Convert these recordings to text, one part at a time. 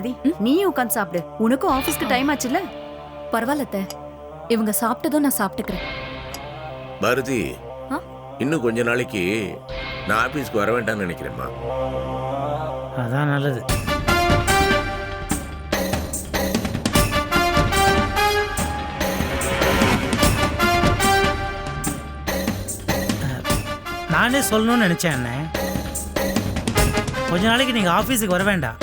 பாரதி நீயும் உட்காந்து சாப்பிடு. உனக்கும் ஆபீஸ்க்கு டைம் ஆச்சுல்ல? பரவாயில்ல அத்தை. இவங்க சாப்பிட்டதும் நான் சாப்பிட்டுக்கிறேன். பாரதி? இன்னும் கொஞ்ச நாளைக்கு நான் ஆபீஸ்க்கு வர வேண்டாம்னு நினைக்கிறேம்மா அதான் நல்லது. நானே சொல்லணும்னு நினைச்சேன் அண்ணே. கொஞ்ச நாளைக்கு நீங்க ஆபீஸுக்கு வர வேண்டாம்.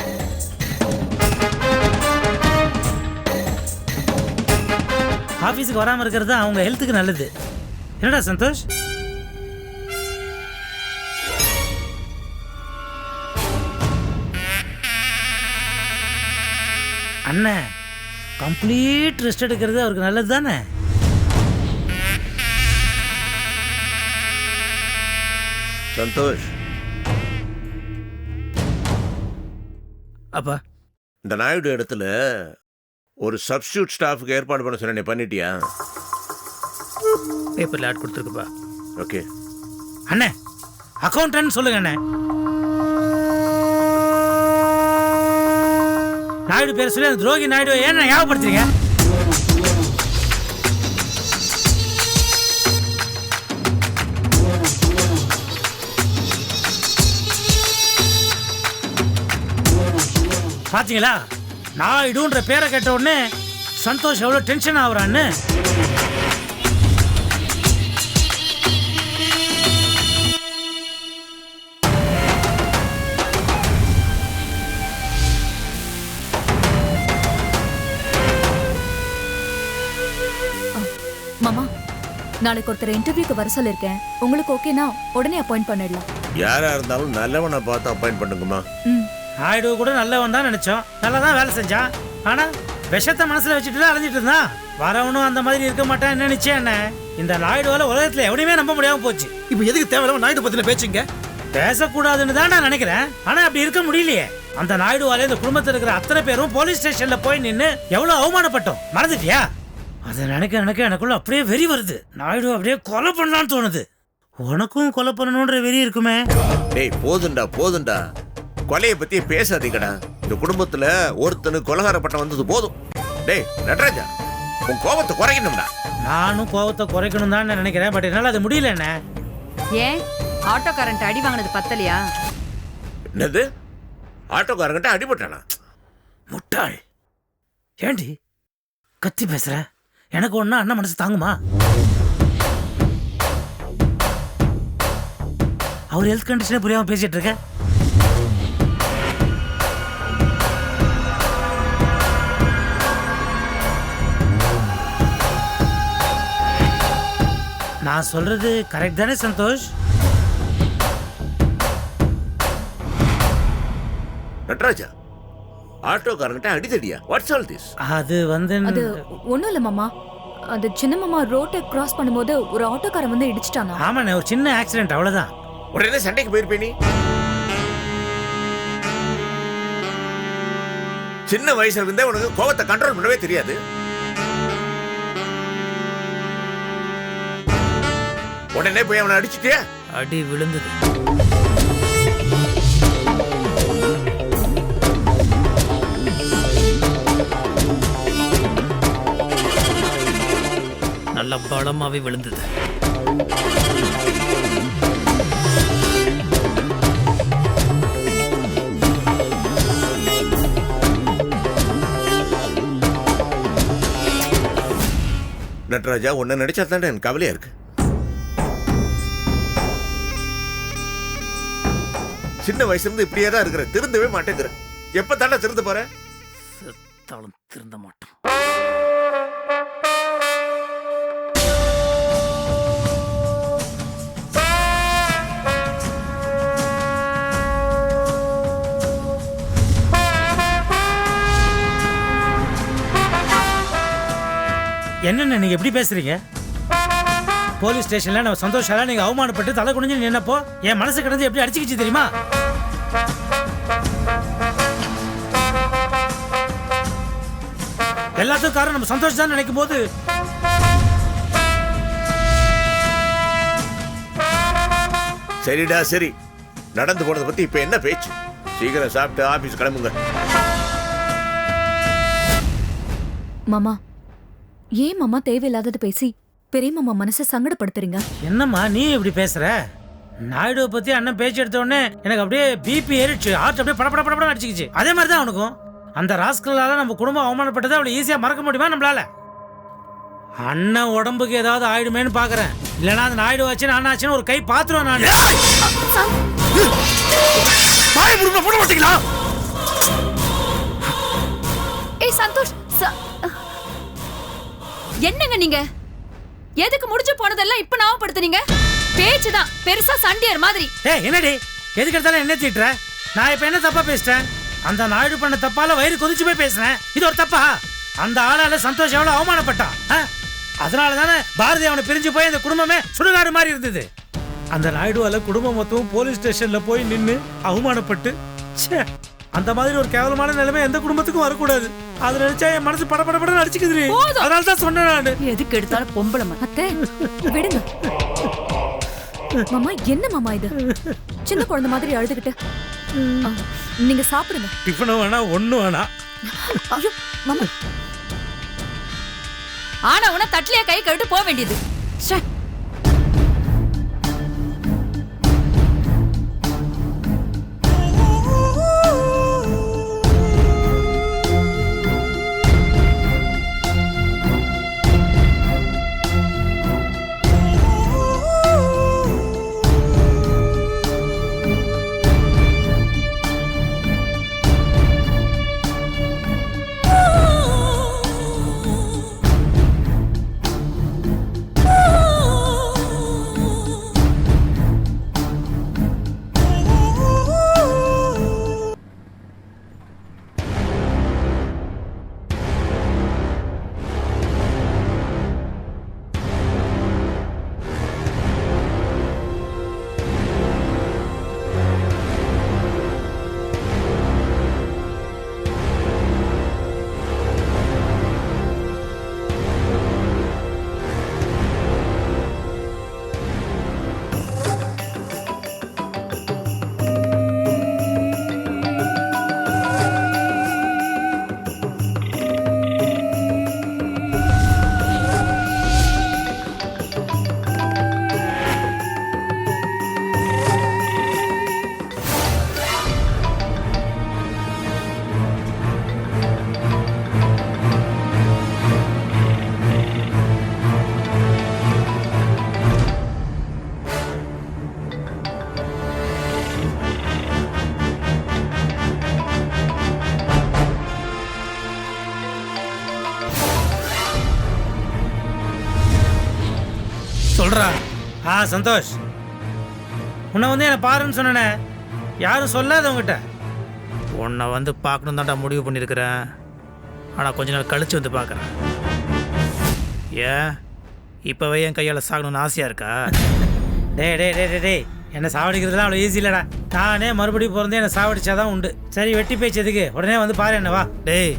ஆபீஸுக்கு வராம இருக்கிறது தான் அவங்க ஹெல்த்துக்கு நல்லது. என்னடா சந்தோஷ்? அண்ணன் கம்ப்ளீட் ரெஸ்ட் எடுக்கிறது அவருக்கு நல்லது தானே? சந்தோஷ். அப்பா. இந்த நாயுடு இடத்துல ஒரு சப்ஸ்டியூட் ஸ்டாஃப்க்கு ஏற்பாடு பண்ண சொன்னேன். பண்ணிட்டியா? பேப்பரில் ஆட் கொடுத்துருக்குப்பா. ஓகே அண்ணே அக்கௌண்டன்ட் சொல்லுங்க அண்ணே. நாயுடு பேர் சொல்லி அந்த துரோகி நாயுடு ஏன் ஞாபகப்படுத்துறீங்க பாத்தீங்களா? நாயுடுன்ற பேரை கேட்ட உடனே சந்தோஷ் எவ்வளோ டென்ஷன் ஆகுறான்னு. மாமா நாளைக்கு ஒருத்தர் இன்டர்வியூக்கு வர சொல்லியிருக்கேன். உங்களுக்கு ஓகேனா உடனே அப்பாயிண்ட் பண்ணிடலாம். யாரா இருந்தாலும் நல்லவனை பார்த்து அப்பாயிண்ட் பண்ணுங்கம்மா. ம். நாயுடு கூட நல்லவன் தான் நினைச்சோம். நல்லா தான் வேலை செஞ்சான். ஆனா விஷத்தை மனசுல வச்சுட்டு தான் அலைஞ்சிட்டு இருந்தான். வரவனும் அந்த மாதிரி இருக்க மாட்டான். நினைச்சேன் என்ன? இந்த நாயுடுவால உலகத்துல எவனையுமே நம்ப முடியாம போச்சு. இப்போ எதுக்கு தேவையில்லாம நாயுடு பத்தின பேச்சுங்க? பேசக்கூடாதுன்னு தான் நான் நினைக்கிறேன். ஆனா அப்படி இருக்க முடியலையே. அந்த நாயுடுவால இந்த குடும்பத்தில் இருக்கிற அத்தனை பேரும் போலீஸ் ஸ்டேஷன்ல போய் நின்னு எவ்வளவு அவமானப்பட்டோம். மறந்துட்டியா? அதை நினைக்க நினைக்க எனக்குள்ள அப்படியே வெறி வருது. நாயுடு அப்படியே கொலை பண்ணலாம்னு தோணுது. உனக்கும் கொலை பண்ணணுன்ற வெறி இருக்குமே. டேய் போதுண்டா போதுண்டா. கொலையை பத்தி பேசாதீங்கடா. இந்த குடும்பத்துல ஒருத்தனு கொலகாரப்பட்டம் வந்தது போதும். டேய் நடராஜா உன் கோபத்தை குறைக்கணும்டா. நானும் கோவத்தை குறைக்கணும் தான் நினைக்கிறேன் பட் என்னால அது முடியல என்ன? ஏன்? ஆட்டோ கரண்ட் அடி வாங்கினது பத்தலையா? என்னது? ஆட்டோக்காரங்கிட்ட அடிபட்டானா? முட்டாள். ஏண்டி? கத்தி பேசுற? எனக்கு ஒண்ணா அண்ணன் மனசு தாங்குமா? அவர் ஹெல்த் கண்டிஷனே புரியாம பேசிட்டு இருக்க? நான் சொல்றது கரெக்ட் தானே சந்தோஷ்? நடராஜா ஆட்டோக்காரங்கிட்ட அடிதடியா? வாட்ஸ் ஆல் திஸ் அது வந்து அது ஒண்ணும் இல்ல மாமா. அது சின்ன மாமா ரோட்டை கிராஸ் பண்ணும்போது ஒரு ஆட்டோக்காரன் வந்து இடிச்சிட்டானா? ஆமாண்ணே ஒரு சின்ன ஆக்சிடென்ட் அவ்வளவுதான். உடனே சண்டைக்கு போயிருப்பே நீ? சின்ன வயசுல இருந்தே உனக்கு கோபத்தை கண்ட்ரோல் பண்ணவே தெரியாது. உடனே போய் அவனை அடிச்சிட்டியா? அடி விழுந்தது. நல்ல பலமாவே விழுந்தது. நட்ராஜா உன்னை நடிச்சா தானே எனக்கு கவலையா இருக்கு? சின்ன வயசுல இருந்து இப்படியே தான் இருக்கிற திருந்தவே மாட்டேங்கிற. எப்ப தாண்டா திருந்த போற? செத்தாலும் திருந்த மாட்டோம். என்னண்ணே நீங்க எப்படி பேசுறீங்க? போலீஸ் ஸ்டேஷன்ல நம்ம சந்தோஷால நீங்க அவமானப்பட்டு தலை குனிஞ்சு நின்னப்போ என் மனசு கிடந்து எப்படி அடிச்சுக்கிச்சு தெரியுமா? எல்லாத்துக்கும் காரணம் நம்ம சந்தோஷம் தான் நினைக்கும் போது சரிடா சரி. நடந்து போனதை பத்தி இப்ப என்ன பேச்சு? சீக்கிரம் சாப்பிட்டு ஆபீஸ் கிளம்புங்க. மாமா ஏன் மாமா தேவையில்லாதது பேசி பெரிய மாமா மனசை சங்கடப்படுத்துறீங்க? என்னம்மா நீ இப்படி பேசுற? நாயுடுவை பத்தி அண்ணன் பேச்சு எடுத்த உடனே எனக்கு அப்படியே பிபி ஏறிடுச்சு. ஹார்ட் அப்படியே பட பட பட அடிச்சுக்கிச்சு. அதே மாதிரி தான் அவனுக்கும். அந்த ராஸ்கலால நம்ம குடும்பம் அவமானப்பட்டதை அவ்வளோ ஈஸியா மறக்க முடியுமா நம்மளால? அண்ணன் உடம்புக்கு ஏதாவது ஆயிடுமேன்னு பாக்குறேன். இல்லைன்னா அந்த நாயுடு வச்சு நான் ஆச்சுன்னு ஒரு கை பாத்துருவேன் நான். ஏய் சந்தோஷ் ச- என்னங்க நீங்க? எதுக்கு முடிஞ்சு போனதெல்லாம் இப்ப ஞாபகப்படுத்துனீங்க? பேச்சுதான் பெருசா சண்டியர் மாதிரி. ஏய் என்னடி? எதுக்கு எடுத்தாலும் என்ன திட்டுற? நான் இப்ப என்ன தப்பா பேசிட்டேன்? அந்த நாயுடு பண்ண தப்பால வயிறு கொதிச்சு போய் பேசுனேன் இது ஒரு தப்பா? அந்த ஆளால சந்தோஷம் எவ்வளவு அவமானப்பட்டான்? அதனால தானே பாரதி அவனை பிரிஞ்சு போய் அந்த குடும்பமே சுடுகாடு மாதிரி இருந்தது. அந்த நாயுடுவால குடும்பம் மொத்தம் போலீஸ் ஸ்டேஷன்ல போய் நின்னு அவமானப்பட்டு ச்சே அந்த மாதிரி ஒரு கேவலமான நிலைமை எந்த குடும்பத்துக்கும் வரக்கூடாது. அது நினைச்சா என் மனசு பட பட பட அடிச்சுக்குது. அதனால தான் சொன்னேன் நானு. எதுக்கு எடுத்தாலும் பொம்பளை. அத்தை விடுங்க. மாமா என்ன மாமா இது? சின்ன குழந்தை மாதிரி அழுதுகிட்டு. நீங்க சாப்பிடுங்க. டிஃபனும் வேணாம் ஒண்ணும் வேணாம் ஐயோ மாமா. ஆனா உன தட்டிலே கை கழுட்டு போக வேண்டியது. ச்சே. சந்தோஷ். உன்னை வந்து என்னை பாருன்னு சொன்னனே. யாரும் சொல்லாத உங்ககிட்ட உன்னை வந்து பார்க்கணும் தான்டா முடிவு பண்ணியிருக்கிறேன். ஆனால் கொஞ்ச நாள் கழிச்சு வந்து பார்க்குறேன். ஏன்? இப்போவே என் கையால் சாகணும்னு ஆசையாக இருக்கா? டேய் டேய் டேய் டேய் டேய். என்னை சாவடிக்கிறதுலாம் அவ்வளோ ஈஸி இல்லைடா. நானே மறுபடியும் பிறந்து என்னை சாவடிச்சாதான் உண்டு. சரி வெட்டி பேச்சு எதுக்கு? உடனே வந்து பாரு என்ன வா. டேய்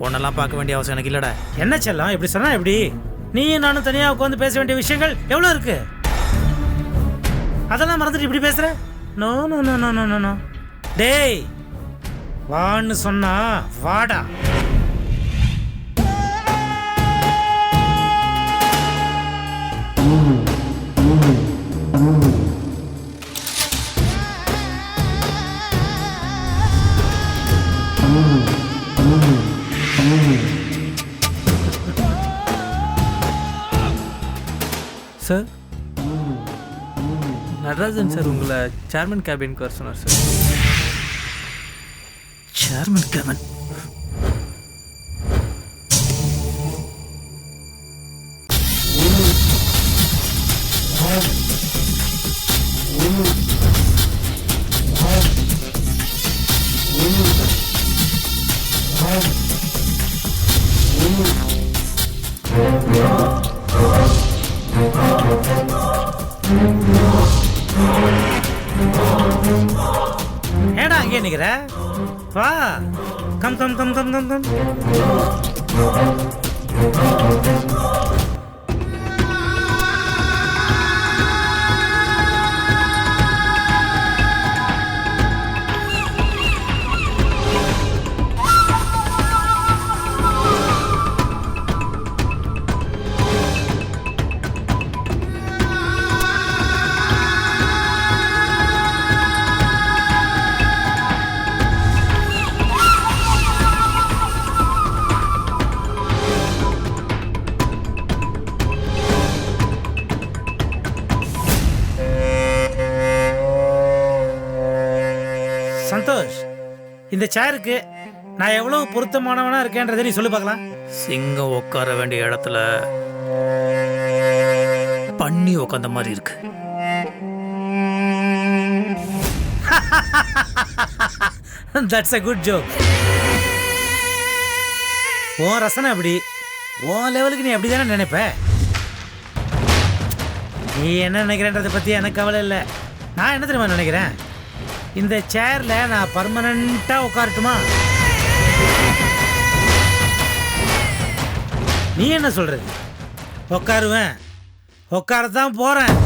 உன்னெல்லாம் பார்க்க வேண்டிய அவசியம் எனக்கு இல்லைடா. என்ன செல்லம்? இப்படி சொன்னா எப்படி? நீயும் நானும் தனியாக உட்காந்து பேச வேண்டிய விஷயங்கள் எவ்வளோ இருக்கு? அதெல்லாம் மறந்துட்டு இப்படி பேசுகிற no no no no no no no டேய் வான்னு சொன்னா வாடா. சார்? நடராஜன் சார் உங்களை சேர்மன் கேபினுக்கு வர சொன்னார் சார். சேர்மன் கேமன் lan lan. சேருக்கு நான் எவ்வளவு பொருத்தமானவனா இருக்கேன்றதை நீ சொல்லி பார்க்கலாம் சிங்கம் உட்கார வேண்டிய இடத்துல பண்ணி உட்காந்த மாதிரி இருக்கு. தட்ஸ் அ குட் ஜோக் உன் ரசனை அப்படி உன் லெவலுக்கு நீ அப்படி தானே நினைப்ப? நீ என்ன நினைக்கிறேன்றதை பற்றி எனக்கு கவலை இல்லை. நான் என்ன தெரியுமா நினைக்கிறேன்? இந்த சேரில் நான் பர்மனண்டா உட்காரட்டுமா? நீ என்ன சொல்றது? உட்காருவேன். உட்காரத்தான் போகிறேன்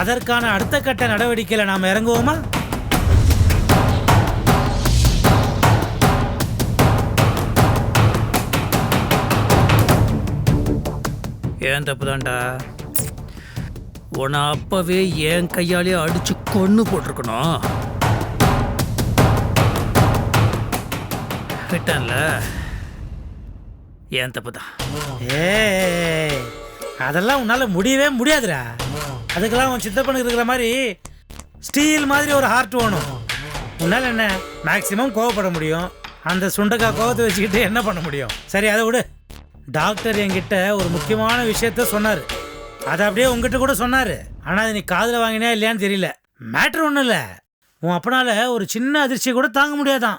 அதற்கான அடுத்த கட்ட நடவடிக்கையில் நாம் இறங்குவோமா? ஏன் தப்பு தான்டா உன்னை அப்பவே என் கையாலே அடிச்சு கொன்னு போட்டிருக்கணும். விட்டேன்ல. ஏன் தப்பு தான் ஏ அதெல்லாம் உன்னால முடியவே முடியாதுடா. அதுக்கெல்லாம் உன் சித்தப்பனுக்கு இருக்கிற மாதிரி ஸ்டீல் மாதிரி ஒரு ஹார்ட் வேணும். உன்னால் என்ன மேக்சிமம் கோவப்பட முடியும். அந்த சுண்டக்காய் கோவத்தை வச்சுக்கிட்டு என்ன பண்ண முடியும்? சரி அதை விடு. டாக்டர் என்கிட்ட ஒரு முக்கியமான விஷயத்த சொன்னார். அதை அப்படியே உங்ககிட்ட கூட சொன்னார். ஆனால் அது நீ காதில் வாங்கினே இல்லையான்னு தெரியல. மேட்ரு ஒன்றும் இல்லை. உன் அப்பனால ஒரு சின்ன அதிர்ச்சியை கூட தாங்க முடியாதான்.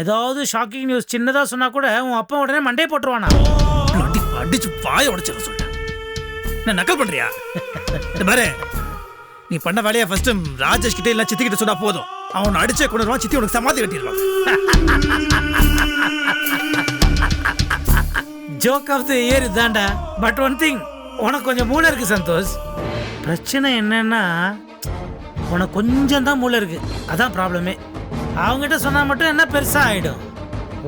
ஏதாவது ஷாக்கிங் நியூஸ் சின்னதாக சொன்னால் கூட உன் அப்பா உடனே மண்டே போட்டுருவானா? அடி அடிச்சு வாய உடைச்சிட சொல்லிட்டேன். நான் நக்கல் பண்றியா? இந்த பாரு நீ பண்ண வேலையை ஃபர்ஸ்ட் ராஜேஷ் கிட்ட இல்ல சித்தி கிட்ட சொன்னா போதும். அவன் அடிச்சே கொண்டு வருவான் சித்தி உனக்கு சமாதி கட்டிடுவான். ஜோக் ஆஃப் த இயர் இதாண்டா பட் ஒன் திங் உனக்கு கொஞ்சம் மூளை இருக்கு சந்தோஷ். பிரச்சனை என்னன்னா உனக்கு கொஞ்சம் தான் மூளை இருக்கு. அதான் ப்ராப்ளமே அவங்ககிட்ட சொன்னால் மட்டும் என்ன பெருசாக ஆகிடும்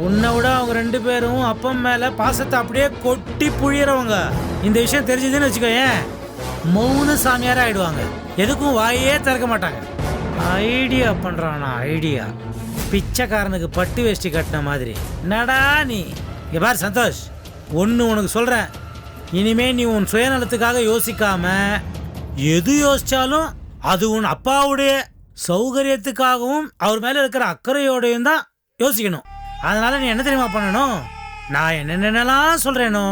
உன்னை விட அவங்க ரெண்டு பேரும் அப்பம் மேலே பாசத்தை அப்படியே கொட்டி புழியறவங்க. இந்த விஷயம் தெரிஞ்சதுன்னு வச்சுக்கோயேன். மௌன சாமியாராக ஆகிடுவாங்க எதுக்கும் வாயே திறக்க மாட்டாங்க. ஐடியா பண்ணுறானா ஐடியா. பிச்சைக்காரனுக்கு பட்டு வேஷ்டி கட்டின மாதிரி. நடா நீ? இங்கே பார் சந்தோஷ். ஒன்று உனக்கு சொல்கிறேன் இனிமே நீ உன் சுயநலத்துக்காக யோசிக்காம எது யோசிச்சாலும் அது உன் அப்பாவுடைய சௌகரியத்துக்காகவும் அவர் மேலே இருக்கிற அக்கறையோடையும் தான் யோசிக்கணும். அதனால நீ என்ன தெரியுமா பண்ணணும்? நான் என்னென்னலாம் சொல்றேனோ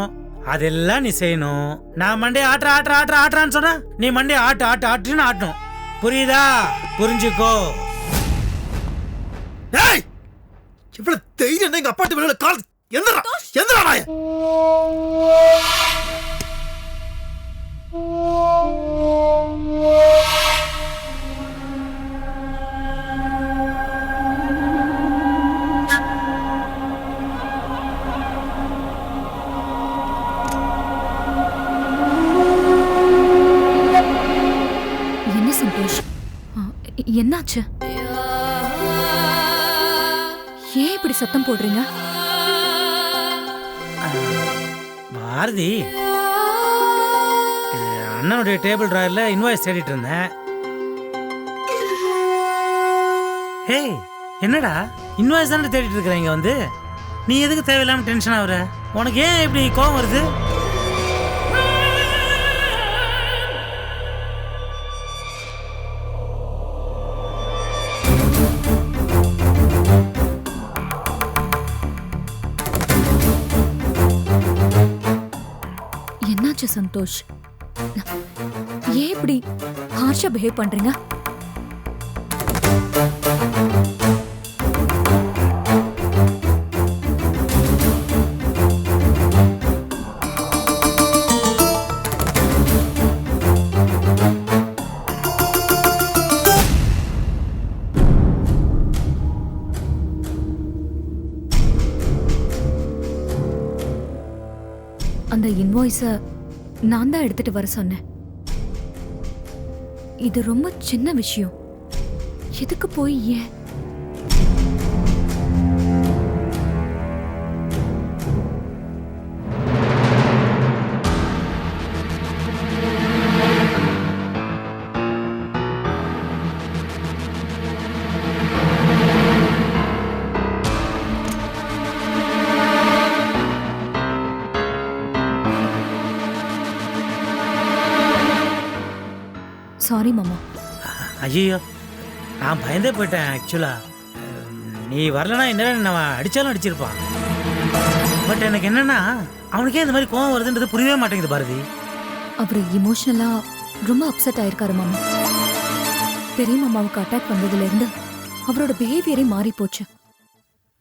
அதெல்லாம் நீ செய்யணும். நான் மண்டே ஆட்டுற ஆட்டுற ஆட்டுற ஆட்டுறான்னு சொன்ன நீ மண்டே ஆட்டு ஆட்டு ஆட்டுன்னு ஆட்டணும். புரியுதா? புரிஞ்சுக்கோ. ஏய்! இவ்வளவு தைரியம் எங்க அப்பாட்டு வெளியில கால்? எந்திரா எந்திரா என்னாச்சு? ஏன் இப்படி சத்தம் போடுறீங்க? பாரதி அண்ணனுடைய டேபிள் ட்ராயரில் இன்வாய்ஸ் தேடிட்டு இருந்தேன். ஏய் என்னடா? இன்வாய்ஸ் தானே தேடிட்டு இருக்கிற இங்கே வந்து? நீ எதுக்கு தேவையில்லாமல் டென்ஷன் ஆகுற? உனக்கு ஏன் இப்படி கோவம் வருது? என்னாச்சு சந்தோஷ்? ஏன் இப்படி ஹார்ஷா பிஹேவ் பண்றீங்க? அந்த இன்வாய்ஸை நான் தான் எடுத்துட்டு வர சொன்னேன். இது ரொம்ப சின்ன விஷயம். எதுக்கு போய் ஏன் சாரி மாமா ஐயோ நான் பயந்தே போயிட்டேன் ஆக்சுவலா நீ வரலனா என்ன நான் அடிச்சாலும் அடிச்சிருப்பான். பட் எனக்கு என்னன்னா அவனுக்கே இந்த மாதிரி கோவம் வருதுன்றது புரியவே மாட்டேங்குது பாரதி. அவர் இமோஷனலா ரொம்ப அப்செட் ஆயிருக்காரு மாமா. பெரிய மாமாவுக்கு அட்டாக் வந்ததுல இருந்து அவரோட பிஹேவியரே மாறி போச்சு.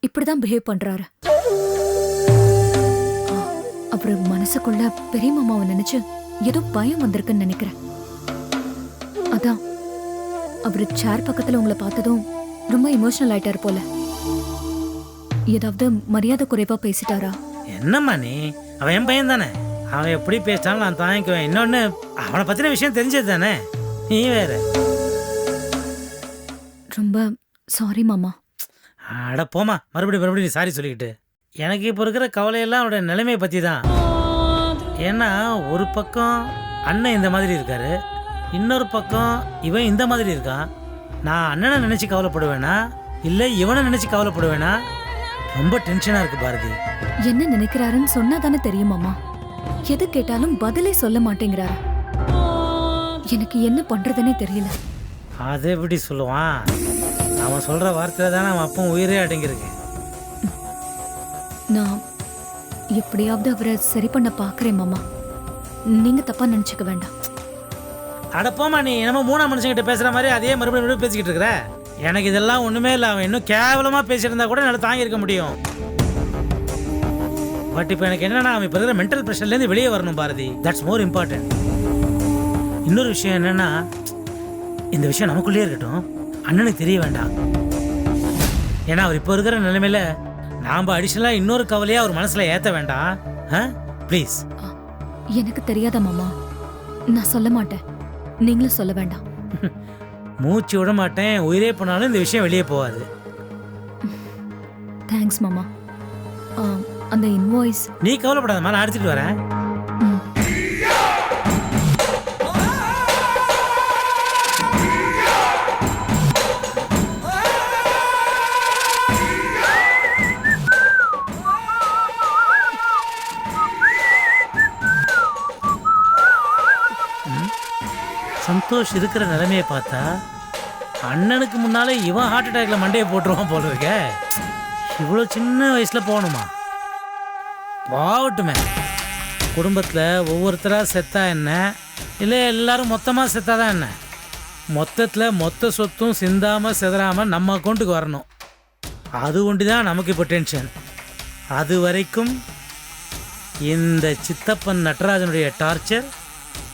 இப்படிதான் பிஹேவ் பண்றாரு. அவரு மனசுக்குள்ள பெரிய மாமாவை நினைச்சு ஏதோ பயம் வந்திருக்குன்னு நினைக்கிறேன். அதான். அவரு சேர் பக்கத்துல உங்களை பார்த்ததும் ரொம்ப இமோஷனல் ஆயிட்டாரு போல. ஏதாவது மரியாதை குறைவா பேசிட்டாரா? என்னம்மா நீ? அவன் என் பையன் தானே? அவன் எப்படி பேசினாலும் நான் தாங்கிக்குவேன். இன்னொன்னு அவனை பத்தின விஷயம் தெரிஞ்சது தானே? நீ வேற. ரொம்ப சாரி மாமா. அட போமா மறுபடியும் மறுபடியும் நீ சாரி சொல்லிக்கிட்டு. எனக்கு இப்போ இருக்கிற கவலையெல்லாம் அவனோட நிலைமையை பற்றி தான் ஏன்னா ஒரு பக்கம் அண்ணன் இந்த மாதிரி இருக்காரு இன்னொரு பக்கம் இவன் இந்த மாதிரி இருக்கான் நான் அண்ணனை நினச்சி கவலைப்படுவேனா? இல்லை இவனை நினச்சி கவலைப்படுவேனா? ரொம்ப டென்ஷனாக இருக்கு பாரதி. என்ன நினைக்கிறாருன்னு சொன்னா தானே தெரியும் மாமா. எது கேட்டாலும் பதிலே சொல்ல மாட்டேங்கிறாரு. எனக்கு என்ன பண்றதுன்னே தெரியல. அதை எப்படி சொல்லுவான்? அவன் சொல்கிற வார்த்தையில் தானே அவன் அப்பன் உயிரே அடங்கியிருக்கு. நான் எப்படியாவது அவரை சரி பண்ண பாக்குறேன் மாமா. நீங்க தப்பா நினைச்சுக்க வேண்டாம். அடப்போமா நீ என்னமோ மூணாம் மனுஷங்கிட்ட பேசுகிற மாதிரி அதே மறுபடியும் மறுபடியும் பேசிக்கிட்டு இருக்கிற? எனக்கு இதெல்லாம் ஒன்றுமே இல்லை அவன் இன்னும் கேவலமாக பேசியிருந்தா கூட என்னால் தாங்கியிருக்க முடியும். பட் இப்போ எனக்கு என்னன்னா அவன் இப்போ இருக்கிற மென்டல் ப்ரெஷர்லேருந்து வெளியே வரணும் பாரதி. தட்ஸ் மோர் இம்பார்ட்டன்ட் இன்னொரு விஷயம் என்னன்னா இந்த விஷயம் நமக்குள்ளேயே இருக்கட்டும். அண்ணனுக்கு தெரிய வேண்டாம். ஏன்னா அவர் இப்போ இருக்கிற நிலைமையில நாம் அடிஷனலாக இன்னொரு கவலையாக அவர் மனசில் ஏற்ற வேண்டாம். ஆ ப்ளீஸ் எனக்கு தெரியாத மாமா? நான் சொல்ல மாட்டேன். நீங்களும் சொல்ல வேண்டாம். மூச்சு விட மாட்டேன். உயிரே போனாலும் இந்த விஷயம் வெளியே போகாது. தேங்க்ஸ் மாமா. ஆ, அந்த இன்வாய்ஸ் நீ கவலைப்படாதம்மா நான் எடுத்துட்டு வரேன். சந்தோஷ் இருக்கிற நிலைமையை பார்த்தா அண்ணனுக்கு முன்னாலே இவன் ஹார்ட் அட்டாக்ல மண்டையை போட்டுருவான் போல இருக்க. இவ்வளோ சின்ன வயசில் போகணுமா? பாவட்டுமே குடும்பத்தில் ஒவ்வொருத்தராக செத்தா என்ன? இல்லை எல்லாரும் மொத்தமாக செத்தாதான் என்ன? மொத்தத்தில் மொத்த சொத்தும் சிந்தாமல் சிதறாமல் நம்ம அக்கௌண்ட்டுக்கு வரணும். அது ஒண்டி தான் நமக்கு இப்போ டென்ஷன் அது வரைக்கும் இந்த சித்தப்பன் நடராஜனுடைய டார்ச்சர்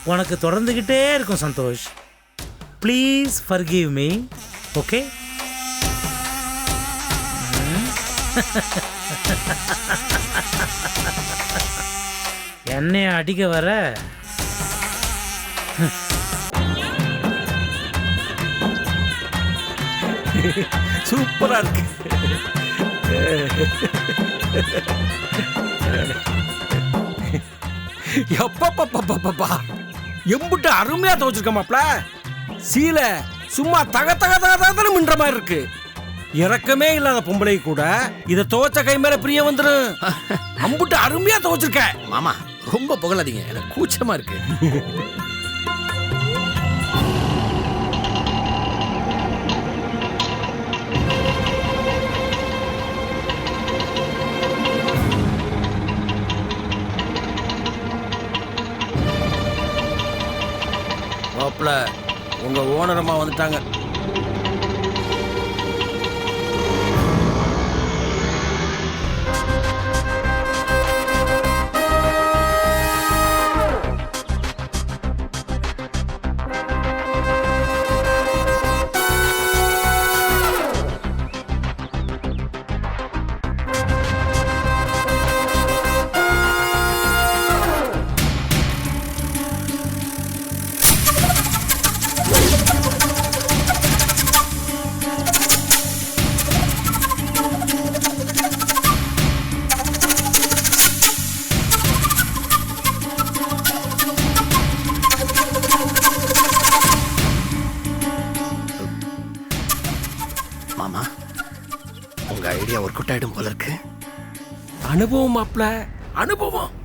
உனக்கு தொடர்ந்துக்கிட்டே இருக்கும் Santosh. Please forgive me okay என்னைய அடிக்க வர? சூப்பரா இருக்கு. எப்பப்பா எம்புட்டு அருமையா துவச்சிருக்க மாப்ள சீலை சும்மா தக தக தக தகன்னு மின்ற மாதிரி இருக்கு. இறக்கமே இல்லாத பொம்பளை கூட இத துவச்ச கை மேல பிரிய வந்துரும். அம்புட்டு அருமையா துவச்சிருக்க. மாமா ரொம்ப புகழாதீங்க. எனக்கு கூச்சமா இருக்கு. மாப்ள உங்கள் ஓனரமாக வந்துட்டாங்க. அனுபவம் மாப்ள. அனுபவம்.